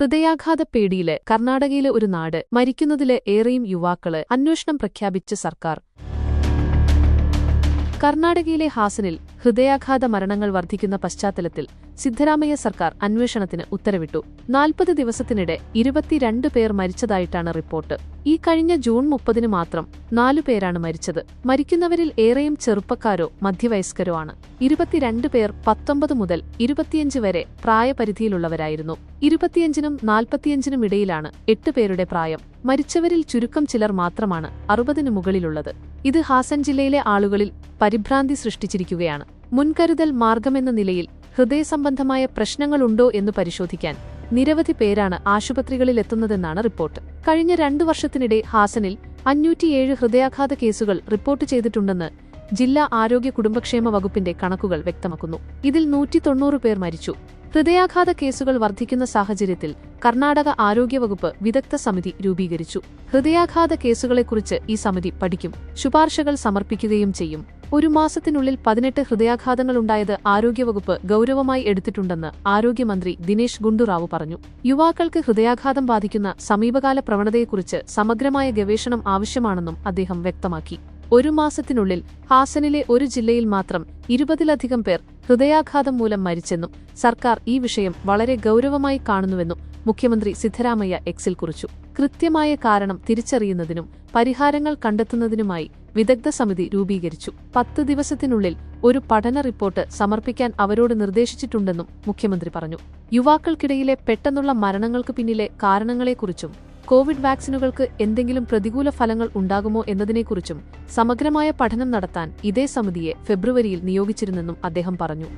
ഹൃദയാഘാത പേടിയിലെ കർണാടകയിലെ ഒരു നാട് മരിക്കുന്നതിലെ ഏറെയും യുവാക്കൾ അന്വേഷണം പ്രഖ്യാപിച്ച സർക്കാർ. കർണാടകയിലെ ഹാസനിൽ ഹൃദയാഘാത മരണങ്ങൾ വർദ്ധിക്കുന്ന പശ്ചാത്തലത്തിൽ സിദ്ധരാമയ്യ സർക്കാർ അന്വേഷണത്തിന് ഉത്തരവിട്ടു. നാൽപ്പത് ദിവസത്തിനിടെ ഇരുപത്തിരണ്ട് പേർ മരിച്ചതായിട്ടാണ് റിപ്പോർട്ട്. ഈ കഴിഞ്ഞ ജൂൺ മുപ്പതിന് മാത്രം നാലു പേരാണ് മരിച്ചത്. മരിക്കുന്നവരിൽ ഏറെയും ചെറുപ്പക്കാരോ മധ്യവയസ്കരോ ആണ്. ഇരുപത്തിരണ്ട് പേർ പത്തൊമ്പത് മുതൽ ഇരുപത്തിയഞ്ച് വരെ പ്രായപരിധിയിലുള്ളവരായിരുന്നു. ഇരുപത്തിയഞ്ചിനും നാൽപ്പത്തിയഞ്ചിനും ഇടയിലാണ് എട്ട് പേരുടെ പ്രായം. മരിച്ചവരിൽ ചുരുക്കം ചിലർ മാത്രമാണ് അറുപതിനു മുകളിലുള്ളത്. ഇത് ഹാസൻ ജില്ലയിലെ ആളുകളിൽ പരിഭ്രാന്തി സൃഷ്ടിച്ചിരിക്കുകയാണ്. മുൻകരുതൽ മാർഗമെന്ന നിലയിൽ ഹൃദയസംബന്ധമായ പ്രശ്നങ്ങളുണ്ടോ എന്ന് പരിശോധിക്കാൻ നിരവധി പേരാണ് ആശുപത്രികളിൽ എത്തുന്നതെന്നാണ് റിപ്പോർട്ട്. കഴിഞ്ഞ രണ്ടു വർഷത്തിനിടെ ഹാസനിൽ അഞ്ഞൂറ്റിയേഴ് ഹൃദയാഘാത കേസുകൾ റിപ്പോർട്ട് ചെയ്തിട്ടുണ്ടെന്ന് ജില്ലാ ആരോഗ്യ കുടുംബക്ഷേമ വകുപ്പിന്റെ കണക്കുകൾ വ്യക്തമാക്കുന്നു. ഇതിൽ നൂറ്റി തൊണ്ണൂറ് പേർ മരിച്ചു. ഹൃദയാഘാത കേസുകൾ വർദ്ധിക്കുന്ന സാഹചര്യത്തിൽ കർണാടക ആരോഗ്യവകുപ്പ് വിദഗ്ധ സമിതി രൂപീകരിച്ചു. ഹൃദയാഘാത കേസുകളെക്കുറിച്ച് ഈ സമിതി പഠിക്കും. ശുപാർശകൾ സമർപ്പിക്കുകയും ചെയ്യും. ഒരു മാസത്തിനുള്ളിൽ പതിനെട്ട് ഹൃദയാഘാതങ്ങളുണ്ടായത് ആരോഗ്യവകുപ്പ് ഗൌരവമായി എടുത്തിട്ടുണ്ടെന്ന് ആരോഗ്യമന്ത്രി ദിനേശ് ഗുണ്ടുറാവു പറഞ്ഞു. യുവാക്കൾക്ക് ഹൃദയാഘാതം ബാധിക്കുന്ന സമീപകാല പ്രവണതയെക്കുറിച്ച് സമഗ്രമായ ഗവേഷണം ആവശ്യമാണെന്നും അദ്ദേഹം വ്യക്തമാക്കി. ഒരു മാസത്തിനുള്ളിൽ ഹാസനിലെ ഒരു ജില്ലയിൽ മാത്രം ഇരുപതിലധികം പേർ ഹൃദയാഘാതം മൂലം മരിച്ചെന്നും സർക്കാർ ഈ വിഷയം വളരെ ഗൌരവമായി കാണുന്നുവെന്നും മുഖ്യമന്ത്രി സിദ്ധരാമയ്യ എക്സിൽ കുറിച്ചു. കൃത്യമായ കാരണം തിരിച്ചറിയുന്നതിനും പരിഹാരങ്ങൾ കണ്ടെത്തുന്നതിനുമായി വിദഗ്ധ സമിതി രൂപീകരിച്ചു. പത്ത് ദിവസത്തിനുള്ളിൽ ഒരു പഠന റിപ്പോർട്ട് സമർപ്പിക്കാൻ അവരോട് നിർദ്ദേശിച്ചിട്ടുണ്ടെന്നും മുഖ്യമന്ത്രി പറഞ്ഞു. യുവാക്കൾക്കിടയിലെ പെട്ടെന്നുള്ള മരണങ്ങൾക്ക് പിന്നിലെ കാരണങ്ങളെക്കുറിച്ചും കോവിഡ് വാക്സിനുകൾക്ക് എന്തെങ്കിലും പ്രതികൂല ഫലങ്ങൾ ഉണ്ടാകുമോ എന്നതിനെക്കുറിച്ചും സമഗ്രമായ പഠനം നടത്താൻ ഇതേ സമിതിയെ ഫെബ്രുവരിയിൽ നിയോഗിച്ചിരുന്നെന്നും അദ്ദേഹം പറഞ്ഞു.